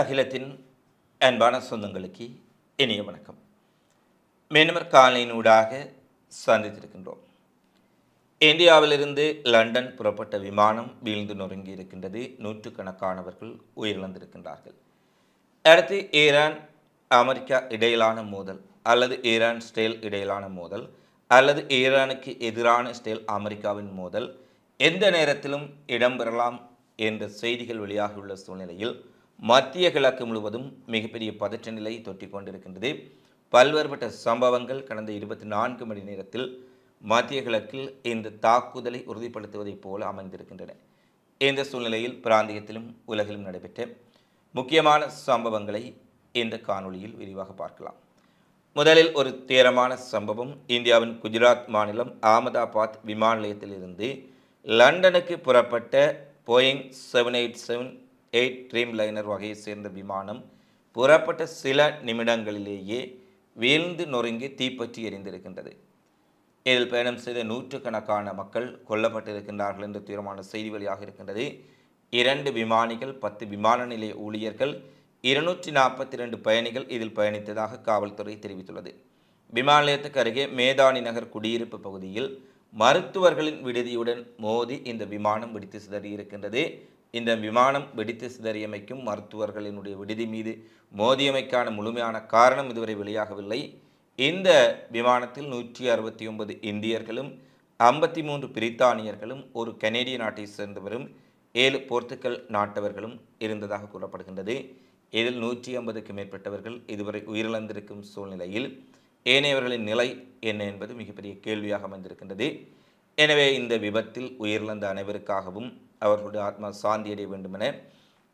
அகிலத்தின் அன்பான சொந்தங்களுக்கு இனிய வணக்கம். மேனமர் காலையினூடாக சந்தித்திருக்கின்றோம். இந்தியாவிலிருந்து லண்டன் புறப்பட்ட விமானம் வீழ்ந்து நொறுங்கி இருக்கின்றது. நூற்றுக்கணக்கானவர்கள் உயிரிழந்திருக்கின்றார்கள். அடுத்து ஈரான் அமெரிக்கா இடையிலான மோதல் அல்லது ஈரான் ஸ்டேல் இடையிலான மோதல் அல்லது ஈரானுக்கு எதிரான ஸ்டேல் அமெரிக்காவின் மோதல் எந்த நேரத்திலும் இடம்பெறலாம் என்ற செய்திகள் வெளியாகியுள்ள சூழ்நிலையில் மத்திய கிழக்கு முழுவதும் மிகப்பெரிய பதற்ற நிலை தொற்றிக் கொண்டிருக்கின்றது. பல்வேறுபட்ட சம்பவங்கள் கடந்த இருபத்தி நான்கு மணி நேரத்தில் மத்திய கிழக்கில் இந்த தாக்குதலை உறுதிப்படுத்துவதைப் போல அமைந்திருக்கின்றன. இந்த சூழ்நிலையில் பிராந்தியத்திலும் உலகிலும் நடைபெற்ற முக்கியமான சம்பவங்களை இந்த காணொளியில் விரிவாக பார்க்கலாம். முதலில் ஒரு தீரமான சம்பவம். இந்தியாவின் குஜராத் மாநிலம் அகமதாபாத் விமான நிலையத்திலிருந்து லண்டனுக்கு புறப்பட்ட Boeing seven eight seven eight dreamliner வகையை சேர்ந்த விமானம் புறப்பட்ட சில நிமிடங்களிலேயே வீழ்ந்து நொறுங்கி தீப்பற்றி எரிந்திருக்கின்றது. இதில் பயணம் செய்த நூற்றுக்கணக்கான மக்கள் கொல்லப்பட்டிருக்கின்றார்கள் என்ற தீர்மான செய்தி வழியாக இருக்கின்றது. இரண்டு விமானிகள் பத்து விமான நிலைய ஊழியர்கள் இருநூற்றி நாற்பத்தி ரெண்டு பயணிகள் இதில் பயணித்ததாக காவல்துறை தெரிவித்துள்ளது. விமான நிலையத்துக்கு அருகே மேதானி நகர் குடியிருப்பு பகுதியில் மருத்துவர்களின் விடுதியுடன் மோதி இந்த விமானம் வெடித்து சிதறியிருக்கின்றது. இந்த விமானம் வெடித்து சிதறியமைக்கும் மருத்துவர்களினுடைய விடுதி மீது மோதியமைக்கான முழுமையான காரணம் இதுவரை வெளியாகவில்லை. இந்த விமானத்தில் நூற்றி அறுபத்தி ஒன்பது இந்தியர்களும் ஐம்பத்தி மூன்று பிரித்தானியர்களும் ஒரு கனேடிய நாட்டை சேர்ந்தவரும் ஏழு போர்த்துக்கல் நாட்டவர்களும் இருந்ததாக கூறப்படுகின்றது. இதில் நூற்றி ஐம்பதுக்கு மேற்பட்டவர்கள் இதுவரை உயிரிழந்திருக்கும் சூழ்நிலையில் ஏனையவர்களின் நிலை என்ன என்பது மிகப்பெரிய கேள்வியாக அமைந்திருக்கின்றது. எனவே இந்த விபத்தில் உயிரிழந்த அனைவருக்காகவும் அவர்களுடைய ஆத்மா சாந்தியடைய வேண்டுமென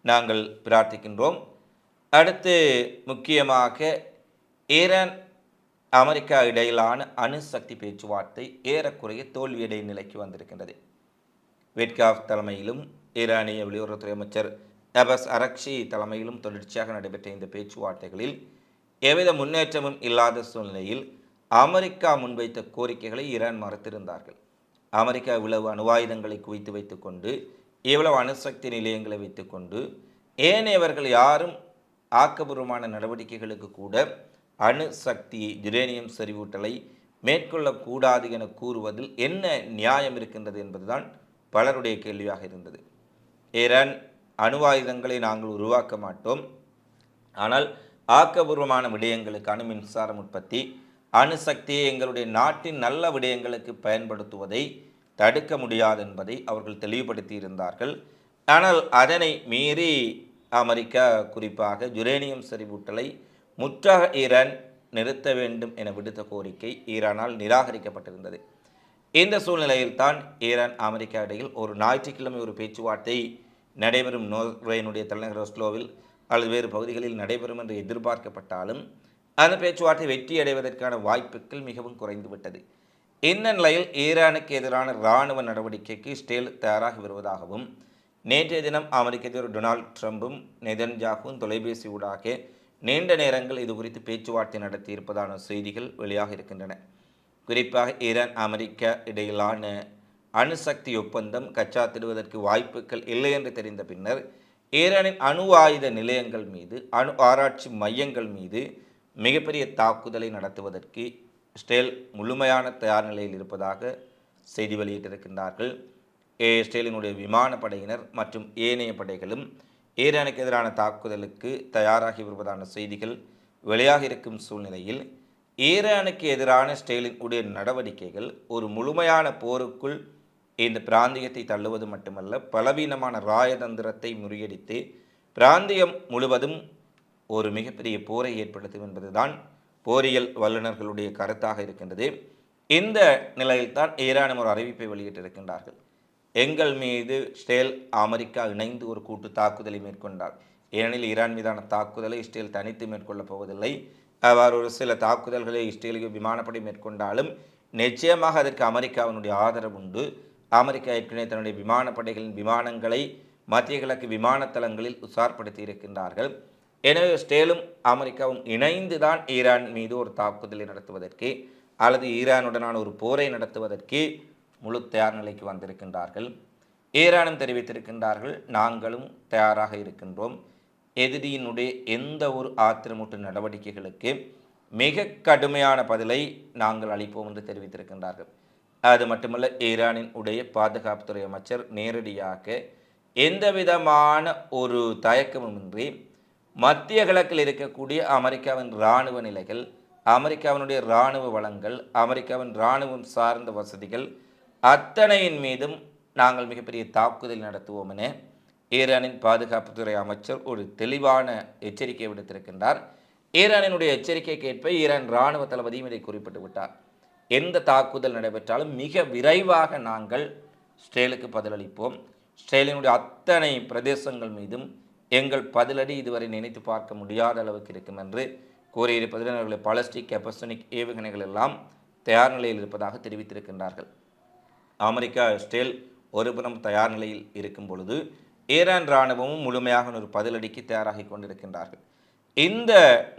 நாங்கள் பிரார்த்திக்கின்றோம். அடுத்து முக்கியமாக ஈரான் அமெரிக்கா இடையிலான அணுசக்தி பேச்சுவார்த்தை ஏறக்குறைய தோல்வியடை நிலைக்கு வந்திருக்கின்றது. வெட்காஃப் தலைமையிலும் ஈரானிய வெளியுறவுத்துறை அமைச்சர் அபஸ் அரக்ஷி தலைமையிலும் தொடர்ச்சியாக நடைபெற்ற இந்த பேச்சுவார்த்தைகளில் எவ்வித முன்னேற்றமும் இல்லாத சூழ்நிலையில் அமெரிக்கா முன்வைத்த கோரிக்கைகளை ஈரான் மறுத்திருந்தார்கள். அமெரிக்கா இவ்வளவு அணுவாயுதங்களை குவித்து வைத்துக்கொண்டு இவ்வளவு அணுசக்தி நிலையங்களை வைத்துக்கொண்டு ஏனையவர்கள் யாரும் ஆக்கபூர்வமான நடவடிக்கைகளுக்கு கூட அணுசக்தி யுரேனியம் செறிவூட்டலை மேற்கொள்ளக்கூடாது என கூறுவதில் என்ன நியாயம் இருக்கின்றது என்பதுதான் பலருடைய கேள்வியாக இருந்தது. ஈரான் அணுவாயுதங்களை நாங்கள் உருவாக்க மாட்டோம். ஆனால் ஆக்கபூர்வமான விடயங்களுக்கான மின்சாரம் உற்பத்தி அணுசக்தியை எங்களுடைய நாட்டின் நல்ல விடயங்களுக்கு பயன்படுத்துவதை தடுக்க முடியாது என்பதை அவர்கள் தெளிவுபடுத்தி இருந்தார்கள். ஆனால் அதனை மீறி அமெரிக்கா குறிப்பாக யுரேனியம் செறிவூட்டலை முற்றாக ஈரான் நிறுத்த வேண்டும் என விடுத்த கோரிக்கை ஈரானால் நிராகரிக்கப்பட்டிருந்தது. இந்த சூழ்நிலையில்தான் ஈரான் அமெரிக்கா இடையில் ஒரு ஞாயிற்றுக்கிழமை ஒரு பேச்சுவார்த்தை நடைபெறும். நோர்வேயினுடைய தலைநகர் ஒஸ்லோவில் அல்லது வேறு பகுதிகளில் நடைபெறும் என்று எதிர்பார்க்கப்பட்டாலும் அந்த பேச்சுவார்த்தை வெற்றி அடைவதற்கான வாய்ப்புகள் மிகவும் குறைந்துவிட்டது. இந்த நிலையில் ஈரானுக்கு எதிரான இராணுவ நடவடிக்கைக்கு ஸ்டேல் தயாராகி வருவதாகவும் நேற்றைய தினம் அமெரிக்க அதிபர் டொனால்ட் ட்ரம்பும் நெதன்ஜாகும் தொலைபேசி ஊடாக நீண்ட நேரங்கள் இது குறித்து பேச்சுவார்த்தை நடத்தியிருப்பதான செய்திகள் வெளியாக இருக்கின்றன. குறிப்பாக ஈரான் அமெரிக்கா இடையிலான அணுசக்தி ஒப்பந்தம் கச்சா திடுவதற்கு வாய்ப்புகள் இல்லை என்று தெரிந்த பின்னர் ஈரானின் அணு ஆயுத நிலையங்கள் மீது அணு ஆராய்ச்சி மையங்கள் மீது மிகப்பெரிய தாக்குதலை நடத்துவதற்கு இஸ்ரேல் முழுமையான தயார் நிலையில் இருப்பதாக செய்தி வெளியிட்டிருக்கின்றார்கள். ஏ விமானப்படையினர் மற்றும் ஏனைய படைகளும் ஈரானுக்கு எதிரான தாக்குதலுக்கு தயாராகி வருவதான செய்திகள் வெளியாக இருக்கும் சூழ்நிலையில் ஈரானுக்கு எதிரான ஸ்டேலின் உடைய நடவடிக்கைகள் ஒரு முழுமையான போருக்குள் இந்த பிராந்தியத்தை தள்ளுவது மட்டுமல்ல பலவீனமான ராயதந்திரத்தை முறியடித்து பிராந்தியம் முழுவதும் ஒரு மிகப்பெரிய போரை ஏற்படுத்தும் என்பதுதான் போரியல் வல்லுநர்களுடைய கருத்தாக இருக்கின்றது. இந்த நிலையில்தான் ஈரானும் ஒரு அறிவிப்பை வெளியிட்டிருக்கின்றார்கள். எங்கள் மீது ஸ்டேல் அமெரிக்கா இணைந்து ஒரு கூட்டு தாக்குதலை மேற்கொண்டார். ஏனெனில் ஈரான் மீதான தாக்குதலை இஸ்ரேல் தனித்து மேற்கொள்ளப் போவதில்லை. அவ்வாறு ஒரு சில தாக்குதல்களை இஸ்ரேலுக்கு விமானப்படை மேற்கொண்டாலும் நிச்சயமாக அதற்கு அமெரிக்காவினுடைய ஆதரவு உண்டு. அமெரிக்கா ஏற்கனவே தன்னுடைய விமானப்படைகளின் விமானங்களை மத்திய கிழக்கு விமானத்தளங்களில் உசார்படுத்தி இருக்கின்றார்கள். எனவே ஸ்டேலும் அமெரிக்காவும் இணைந்து தான் ஈரான் மீது ஒரு தாக்குதலை நடத்துவதற்கு அல்லது ஈரானுடனான ஒரு போரை நடத்துவதற்கு முழு தயார் நிலைக்கு வந்திருக்கின்றார்கள். ஈரானும் தெரிவித்திருக்கின்றார்கள் நாங்களும் தயாராக இருக்கின்றோம். எதிரியினுடைய எந்த ஒரு ஆத்திரமூட்டு நடவடிக்கைகளுக்கு மிக கடுமையான பதிலை நாங்கள் அளிப்போம் என்று தெரிவித்திருக்கின்றார்கள். அது மட்டுமல்ல ஈரானின் உடைய பாதுகாப்புத்துறை அமைச்சர் நேரடியாக எந்த விதமான ஒரு தயக்கமுமின்றி மத்திய கிழக்கில் இருக்கக்கூடிய அமெரிக்காவின் இராணுவ நிலைகள் அமெரிக்காவினுடைய இராணுவ வளங்கள் அமெரிக்காவின் இராணுவம் சார்ந்த வசதிகள் அத்தனையின் மீதும் நாங்கள் மிகப்பெரிய தாக்குதல் நடத்துவோம் என ஈரானின் பாதுகாப்புத்துறை அமைச்சர் ஒரு தெளிவான எச்சரிக்கை விடுத்திருக்கின்றார். ஈரானினுடைய எச்சரிக்கைக்கேற்ப ஈரான் இராணுவ தளபதியும் இதை குறிப்பிட்டு விட்டார். எந்த தாக்குதல் நடைபெற்றாலும் மிக விரைவாக நாங்கள் ஸ்ட்ரேலுக்கு பதிலளிப்போம். ஸ்ரேலினுடைய அத்தனை பிரதேசங்கள் மீதும் எங்கள் பதிலடி இதுவரை நினைத்து பார்க்க முடியாத அளவுக்கு இருக்கும் என்று கூறியிருப்பதில் அவர்களை பலஸ்டிக் கெப்பஸ்டனிக் ஏவுகணைகள் எல்லாம் தயார் நிலையில் இருப்பதாக தெரிவித்திருக்கின்றார்கள். அமெரிக்கா ஸ்டேல் ஒருபுறம் தயார் நிலையில் இருக்கும் பொழுது ஈரான் இராணுவமும் முழுமையாக ஒரு பதிலடிக்கு தயாராகி கொண்டிருக்கின்றார்கள். இந்த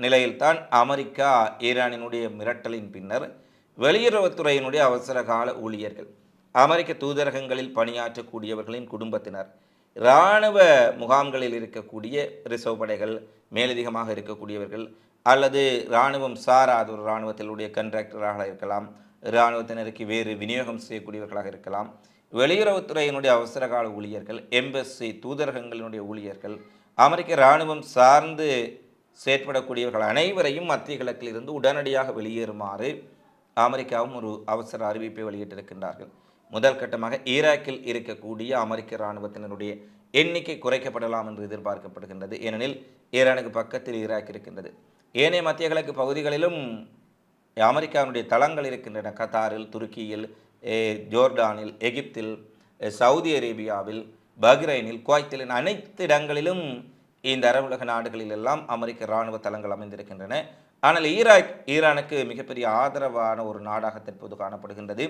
நிலையில்தான் அமெரிக்கா ஈரானினுடைய மிரட்டலின் பின்னர் வெளியுறவுத்துறையினுடைய அவசர கால ஊழியர்கள் அமெரிக்க தூதரகங்களில் பணியாற்றக்கூடியவர்களின் குடும்பத்தினர் இராணுவ முகாம்களில் இருக்கக்கூடிய ரிசர்வ் படைகள் மேலதிகமாக இருக்கக்கூடியவர்கள் அல்லது இராணுவம் சாராத ஒரு இராணுவத்தினுடைய கண்ட்ராக்டராக இருக்கலாம் இராணுவத்தினருக்கு வேறு விநியோகம் செய்யக்கூடியவர்களாக இருக்கலாம். வெளியுறவுத்துறையினுடைய அவசரகால ஊழியர்கள் எம்பசி தூதரகங்களினுடைய ஊழியர்கள் அமெரிக்க இராணுவம் சார்ந்து செயற்படக்கூடியவர்கள் அனைவரையும் மத்திய கிழக்கில் இருந்து உடனடியாக வெளியேறுமாறு அமெரிக்காவும் ஒரு அவசர அறிவிப்பை வெளியிட்டிருக்கின்றார்கள். முதல் கட்டமாக ஈராக்கில் இருக்கக்கூடிய அமெரிக்க இராணுவத்தினருடைய எண்ணிக்கை குறைக்கப்படலாம் என்று எதிர்பார்க்கப்படுகின்றது. ஏனெனில் ஈரானுக்கு பக்கத்தில் ஈராக் இருக்கின்றது. ஏனைய மத்திய கிழக்கு பகுதிகளிலும் அமெரிக்காவினுடைய தளங்கள் இருக்கின்றன. கத்தாரில் துருக்கியில் ஜோர்டானில் எகிப்தில் சவுதி அரேபியாவில் பஹ்ரைனில் குவைத்தில் அனைத்து இடங்களிலும் இந்த அரபுலக நாடுகளில் எல்லாம் அமெரிக்க இராணுவ தளங்கள் அமைந்திருக்கின்றன. ஆனால் ஈராக் ஈரானுக்கு மிகப்பெரிய ஆதரவான ஒரு நாடாக தற்போது காணப்படுகின்றது.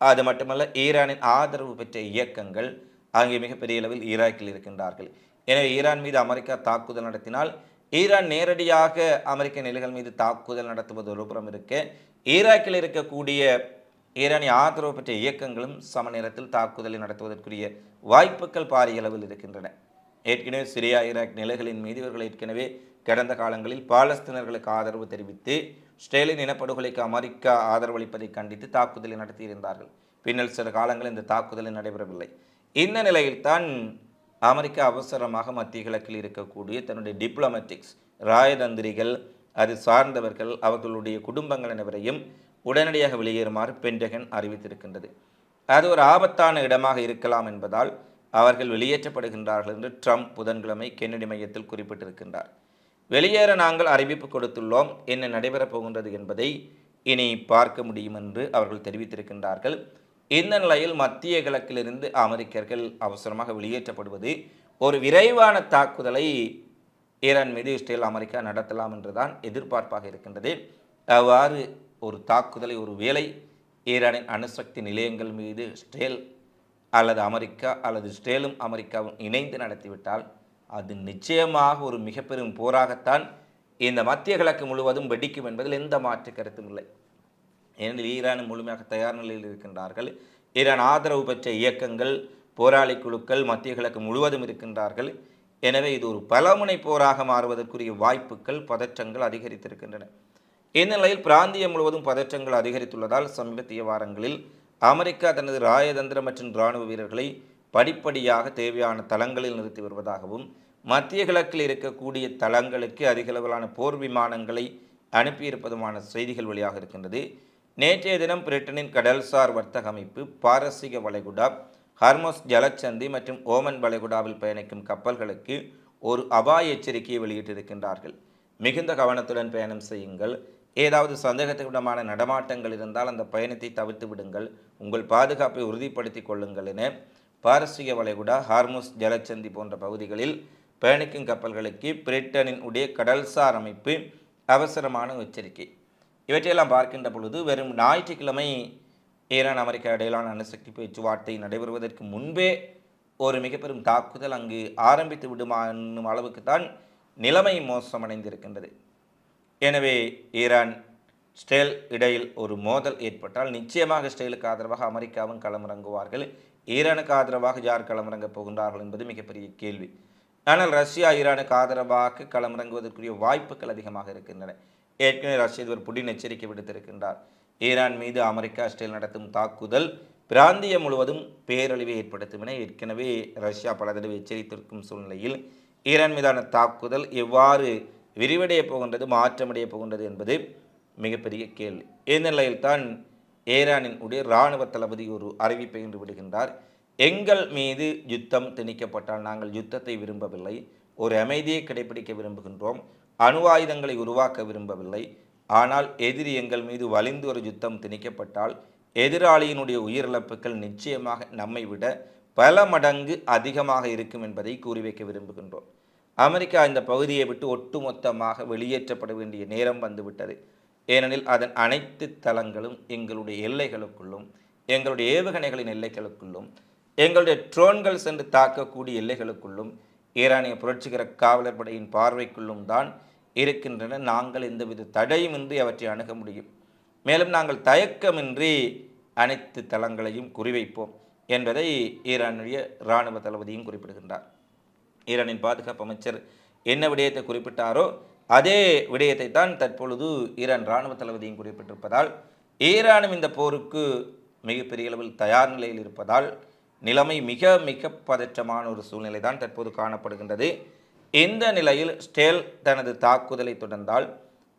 அது மட்டுமல்ல ஈரானின் ஆதரவு பெற்ற இயக்கங்கள் அங்கே மிகப்பெரிய அளவில் ஈராக்கில் இருக்கின்றார்கள். எனவே ஈரான் மீது அமெரிக்கா தாக்குதல் நடத்தினால் ஈரான் நேரடியாக அமெரிக்க நிலைகள் மீது தாக்குதல் நடத்துவது ஒரு புறம் இருக்க. ஈராக்கில் இருக்கக்கூடிய ஈரானிய ஆதரவு பெற்ற இயக்கங்களும் சம நேரத்தில் தாக்குதலை நடத்துவதற்குரிய வாய்ப்புகள் பாரிய அளவில் இருக்கின்றன. ஏற்கனவே சிரியா ஈராக் நிலைகளின் மீது இவர்கள் ஏற்கனவே கடந்த காலங்களில் பாலஸ்தீனர்களுக்கு ஆதரவு தெரிவித்து ஸ்டேலின் இனப்படுகொலைக்கு அமெரிக்கா ஆதரவளிப்பதை கண்டித்து தாக்குதலை நடத்தியிருந்தார்கள். பின்னர் சில காலங்கள் இந்த தாக்குதலை நடைபெறவில்லை. இந்த நிலையில்தான் அமெரிக்கா அவசரமாக மத்திய கிழக்கில் இருக்கக்கூடிய தன்னுடைய டிப்ளமேட்டிக்ஸ் ராயதந்திரிகள் அது சார்ந்தவர்கள் அவர்களுடைய குடும்பங்கள் அனைவரையும் உடனடியாக வெளியேறுமாறு பென்டகன் அறிவித்திருக்கின்றது. அது ஒரு ஆபத்தான இடமாக இருக்கலாம் என்பதால் அவர்கள் வெளியேற்றப்படுகின்றார்கள் என்று ட்ரம்ப் புதன்கிழமை கென்னடி மையத்தில் குறிப்பிட்டிருக்கின்றார். வெளியேற நாங்கள் அறிவிப்பு கொடுத்துள்ளோம். என்ன நடைபெறப் போகின்றது என்பதை இனி பார்க்க முடியும் என்று அவர்கள் தெரிவித்திருக்கின்றார்கள். இந்த நிலையில் மத்திய கிழக்கிலிருந்து அமெரிக்கர்கள் அவசரமாக வெளியேற்றப்படுவது ஒரு விரைவான தாக்குதலை ஈரான் மீது இஸ்ரேல் அமெரிக்கா நடத்தலாம் என்றுதான் எதிர்பார்ப்பாக இருக்கின்றது. அவ்வாறு ஒரு தாக்குதலை ஒரு வேலை ஈரானின் அணுசக்தி நிலையங்கள் மீது இஸ்ரேல் அல்லது அமெரிக்கா அல்லது இஸ்ரேலும் அமெரிக்காவும் இணைந்து நடத்திவிட்டால் அது நிச்சயமாக ஒரு மிக பெரும் போராகத்தான் இந்த மத்திய கிழக்கு முழுவதும் வெடிக்கும் என்பதில் எந்த மாற்று கருத்தும் இல்லை. ஏனெனில் ஈரான் முழுமையாக தயார் நிலையில் இருக்கின்றார்கள். ஈரான் ஆதரவு பெற்ற இயக்கங்கள் போராளி குழுக்கள் மத்திய கிழக்கு முழுவதும் இருக்கின்றார்கள். எனவே இது ஒரு பலமுனை போராக மாறுவதற்குரிய வாய்ப்புகள் பதற்றங்கள் அதிகரித்திருக்கின்றன. இந்நிலையில் பிராந்தியம் முழுவதும் பதற்றங்கள் அதிகரித்துள்ளதால் சமீபத்திய வாரங்களில் அமெரிக்கா தனது ராயதந்திர மற்றும் இராணுவ வீரர்களை படிப்படியாக தேவையான தளங்களில் நிறுத்தி வருவதாகவும் மத்திய கிழக்கில் இருக்கக்கூடிய தளங்களுக்கு அதிகளவிலான போர் விமானங்களை அனுப்பியிருப்பதுமான செய்திகள் வெளியாக இருக்கின்றது. நேற்றைய தினம் பிரிட்டனின் கடல்சார் வர்த்தக அமைப்பு பாரசீக வளைகுடா ஹர்மோஸ் ஜலச்சந்தி மற்றும் ஓமன் வளைகுடாவில் பயணிக்கும் கப்பல்களுக்கு ஒரு அபாய எச்சரிக்கையை வெளியிட்டிருக்கின்றார்கள். மிகுந்த கவனத்துடன் பயணம் செய்யுங்கள். ஏதாவது சந்தேகத்துக்கிடமான நடமாட்டங்கள் இருந்தால் அந்த பயணத்தை தவிர்த்து விடுங்கள். உங்கள் பாதுகாப்பை உறுதிப்படுத்திக் கொள்ளுங்கள் என பாரசீக வளைகுடா ஹார்முஸ் ஜலச்சந்தி போன்ற பகுதிகளில் பயணிக்கும் கப்பல்களுக்கு பிரிட்டனின் உடைய கடல்சார் அமைப்பு அவசரமான எச்சரிக்கை. இவற்றையெல்லாம் பார்க்கின்ற பொழுது வெறும் ஞாயிற்றுக்கிழமை ஈரான் அமெரிக்கா இடையிலான அணுசக்தி பேச்சுவார்த்தை நடைபெறுவதற்கு முன்பே ஒரு மிக பெரும் தாக்குதல் அங்கு ஆரம்பித்து விடுமா என்னும் அளவுக்கு தான் நிலைமை மோசமடைந்திருக்கின்றது எனவே ஈரான் ஸ்டேல் இடையில் ஒரு மோதல் ஏற்பட்டால் நிச்சயமாக ஸ்டேலுக்கு ஆதரவாக அமெரிக்காவும் களமிறங்குவார்கள் ஈரானுக்கு ஆதரவாக யார் களமிறங்க போகின்றார்கள் என்பது மிகப்பெரிய கேள்வி. ஆனால் ரஷ்யா ஈரானுக்கு ஆதரவாக களமிறங்குவதற்குரிய வாய்ப்புகள் அதிகமாக இருக்கின்றன. ஏற்கனவே ரஷ்ய அதிபர் புடின் எச்சரிக்கை விடுத்திருக்கின்றார். ஈரான் மீது அமெரிக்கா இஸ்ரேல் நடத்தும் தாக்குதல் பிராந்தியம் முழுவதும் பேரழிவை ஏற்படுத்தும் என ஏற்கனவே ரஷ்யா பல தடவை எச்சரித்திருக்கும் சூழ்நிலையில் ஈரான் மீதான தாக்குதல் எவ்வாறு விரிவடைய போகின்றது மாற்றமடைய போகின்றது என்பது மிகப்பெரிய கேள்வி. இந்த நிலையில்தான் ஈரானின் உடைய இராணுவ தளபதி ஒரு அறிவிப்பை இன்று விடுகின்றார். எங்கள் மீது யுத்தம் திணிக்கப்பட்டால் நாங்கள் யுத்தத்தை விரும்பவில்லை. ஒரு அமைதியை கடைபிடிக்க விரும்புகின்றோம். அணு ஆயுதங்களை உருவாக்க விரும்பவில்லை. ஆனால் எதிரி எங்கள் மீது வலிந்து ஒரு யுத்தம் திணிக்கப்பட்டால் எதிராளியினுடைய உயிரிழப்புகள் நிச்சயமாக நம்மை விட பல மடங்கு அதிகமாக இருக்கும் என்பதை கூறி வைக்க விரும்புகின்றோம். அமெரிக்கா இந்த பகுதியை விட்டு ஒட்டுமொத்தமாக வெளியேற்றப்பட வேண்டிய நேரம் வந்துவிட்டது ஏனெனில் அதன் அனைத்து தளங்களும் எங்களுடைய எல்லைகளுக்குள்ளும் எங்களுடைய ஏவுகணைகளின் எல்லைகளுக்குள்ளும் எங்களுடைய ட்ரோன்கள் சென்று தாக்கக்கூடிய எல்லைகளுக்குள்ளும் ஈரானிய புரட்சிகர காவலர் படையின் பார்வைக்குள்ளும் தான் இருக்கின்றன. நாங்கள் எந்தவித தடையுமின்றி அவற்றை அணுக முடியும். மேலும் நாங்கள் தயக்கமின்றி அனைத்து தளங்களையும் குறிவைப்போம் என்பதை ஈரானுடைய இராணுவ தளபதியும் குறிப்பிடுகின்றார். ஈரானின் பாதுகாப்பு அமைச்சர் என்ன விடயத்தை குறிப்பிட்டாரோ அதே விடயத்தை தான் தற்பொழுது ஈரான் இராணுவ தளபதியும் குறிப்பிட்டிருப்பதால் ஈரானும் இந்த போருக்கு மிகப்பெரிய அளவில் தயார் நிலையில் இருப்பதால் நிலைமை மிக மிக பதற்றமான ஒரு சூழ்நிலை தான் தற்போது காணப்படுகின்றது. இந்த நிலையில் ஸ்டேல் தனது தாக்குதலை தொடர்ந்தால்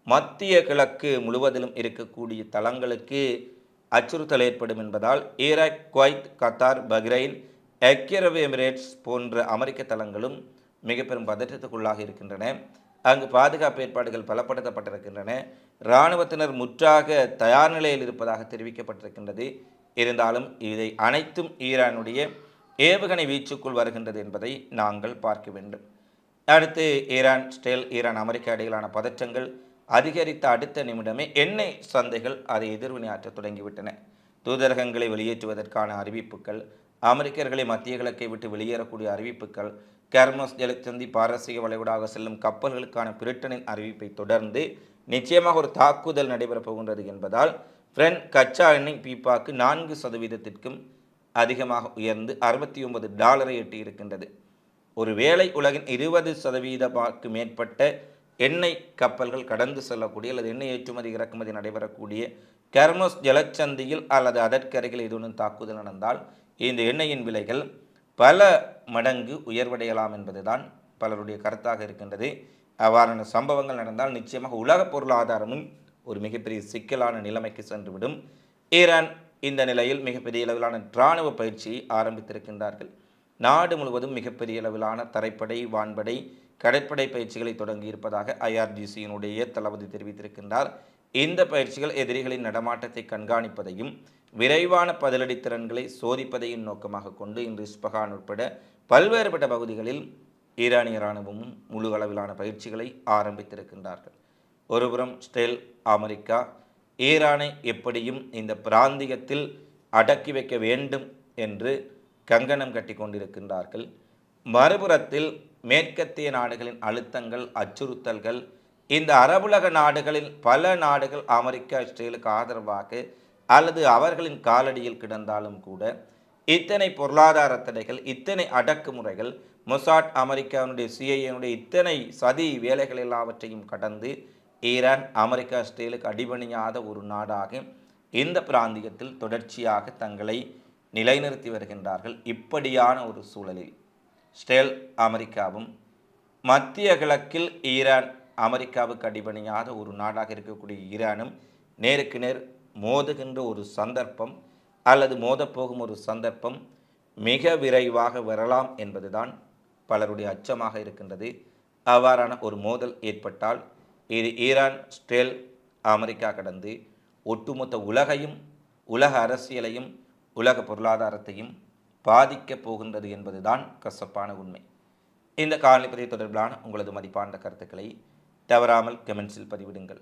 மத்திய கிழக்கு முழுவதிலும் இருக்கக்கூடிய தளங்களுக்கு அச்சுறுத்தல் ஏற்படும் என்பதால் ஈராக் குவைத் கத்தார் பஹ்ரைன் ஐக்கிய அரபு எமிரேட்ஸ் போன்ற அமெரிக்க தளங்களும் மிக பெரும் பதற்றத்துக்குள்ளாக இருக்கின்றன. அங்கு பாதுகாப்பு ஏற்பாடுகள் பலப்படுத்தப்பட்டிருக்கின்றன. இராணுவத்தினர் முற்றாக தயார் நிலையில் இருப்பதாக தெரிவிக்கப்பட்டிருக்கின்றது. இருந்தாலும் இதை அனைத்தும் ஈரானுடைய ஏவுகணை வீச்சுக்குள் வருகின்றது என்பதை நாங்கள் பார்க்க வேண்டும். அடுத்து ஈரான் ஸ்டேல் ஈரான் அமெரிக்க இடையிலான பதற்றங்கள் அதிகரித்த அடுத்த நிமிடமே எண்ணெய் சந்தைகள் அதை எதிர்வினையாற்ற தொடங்கிவிட்டன. தூதரகங்களை வெளியேற்றுவதற்கான அறிவிப்புகள் அமெரிக்கர்களை மத்திய கிழக்கை விட்டு வெளியேறக்கூடிய அறிவிப்புகள் கேர்மஸ் ஜலச்சந்தி பாரசீக வளைகுடாக செல்லும் கப்பல்களுக்கான பிரிட்டனின் அறிவிப்பை தொடர்ந்து நிச்சயமாக ஒரு தாக்குதல் நடைபெறப் போகின்றது என்பதால் பிரெண்ட் கச்சா எண்ணெய் பீப்பாக்கு நான்கு சதவீதத்திற்கும் அதிகமாக உயர்ந்து அறுபத்தி ஒன்பது டாலரை எட்டியிருக்கின்றது. ஒருவேளை உலகின் இருபது சதவீதமாக்கு மேற்பட்ட எண்ணெய் கப்பல்கள் கடந்து செல்லக்கூடிய அல்லது எண்ணெய் ஏற்றுமதி இறக்குமதி நடைபெறக்கூடிய கெர்மஸ் ஜலச்சந்தியில் அல்லது அதற்கருகில் எதுவும் தாக்குதல் நடந்தால் இந்த எண்ணெயின் விலைகள் பல மடங்கு உயர்வடையலாம் என்பதுதான் பலருடைய கருத்தாக இருக்கின்றது. அவ்வாறான சம்பவங்கள் நடந்தால் நிச்சயமாக உலக பொருளாதாரமும் ஒரு மிகப்பெரிய சிக்கலான நிலைமைக்கு சென்றுவிடும். ஈரான் இந்த நிலையில் மிகப்பெரிய அளவிலான இராணுவ பயிற்சியை ஆரம்பித்திருக்கின்றார்கள். நாடு முழுவதும் மிகப்பெரிய அளவிலான தரைப்படை வான்படை கடற்படை பயிற்சிகளை தொடங்கி இருப்பதாக ஐஆர்டிசியினுடைய தளபதி தெரிவித்திருக்கின்றார். இந்த பயிற்சிகள் எதிரிகளின் நடமாட்டத்தை கண்காணிப்பதையும் விரைவான பதிலடி திறன்களை சோதிப்பதையும் நோக்கமாக கொண்டு இன்று இஸ்பகான் உட்பட பல்வேறுபட்ட பகுதிகளில் ஈரானிய இராணுவமும் முழு அளவிலான பயிற்சிகளை ஆரம்பித்திருக்கின்றார்கள். ஒருபுறம் ஸ்டேல் அமெரிக்கா ஈரானை எப்படியும் இந்த பிராந்தியத்தில் அடக்கி வைக்க வேண்டும் என்று கங்கணம் கட்டி கொண்டிருக்கின்றார்கள். மறுபுறத்தில் மேற்கத்திய நாடுகளின் அழுத்தங்கள் அச்சுறுத்தல்கள் இந்த அரபுலக நாடுகளில் பல நாடுகள் அமெரிக்கா இஸ்ரேலுக்கு ஆதரவாக அல்லது அவர்களின் காலடியில் கிடந்தாலும் கூட இத்தனை பொருளாதார தடைகள் இத்தனை அடக்குமுறைகள் மொசாட் அமெரிக்காவினுடைய சிஐனுடைய இத்தனை சதி வேலைகள் எல்லாவற்றையும் கடந்து ஈரான் அமெரிக்கா இஸ்ரேலுக்கு அடிபணியாத ஒரு நாடாக இந்த பிராந்தியத்தில் தொடர்ச்சியாக தங்களை நிலைநிறுத்தி வருகின்றார்கள் இப்படியான ஒரு சூழலில். ஸ்டேல் அமெரிக்காவும் மத்திய கிழக்கில் ஈரான் அமெரிக்காவுக்கு அடிபணியாத ஒரு நாடாக இருக்கக்கூடிய ஈரானும் நேருக்கு நேர் மோதுகின்ற ஒரு சந்தர்ப்பம் அல்லது மோதப்போகும் ஒரு சந்தர்ப்பம் மிக விரைவாக வரலாம் என்பதுதான் பலருடைய அச்சமாக இருக்கின்றது. அவ்வாறான ஒரு மோதல் ஏற்பட்டால் இது ஈரான் ஸ்டேல் அமெரிக்கா கடந்து ஒட்டுமொத்த உலகையும் உலக அரசியலையும் உலக பொருளாதாரத்தையும் பாதிக்கப் போகின்றது என்பதுதான் கசப்பான உண்மை. இந்த காலநிலை தொடர்பிலான உங்களது மதிப்பான கருத்துக்களை தவறாமல் கமெண்ட்ஸில் பதிவிடுங்கள்.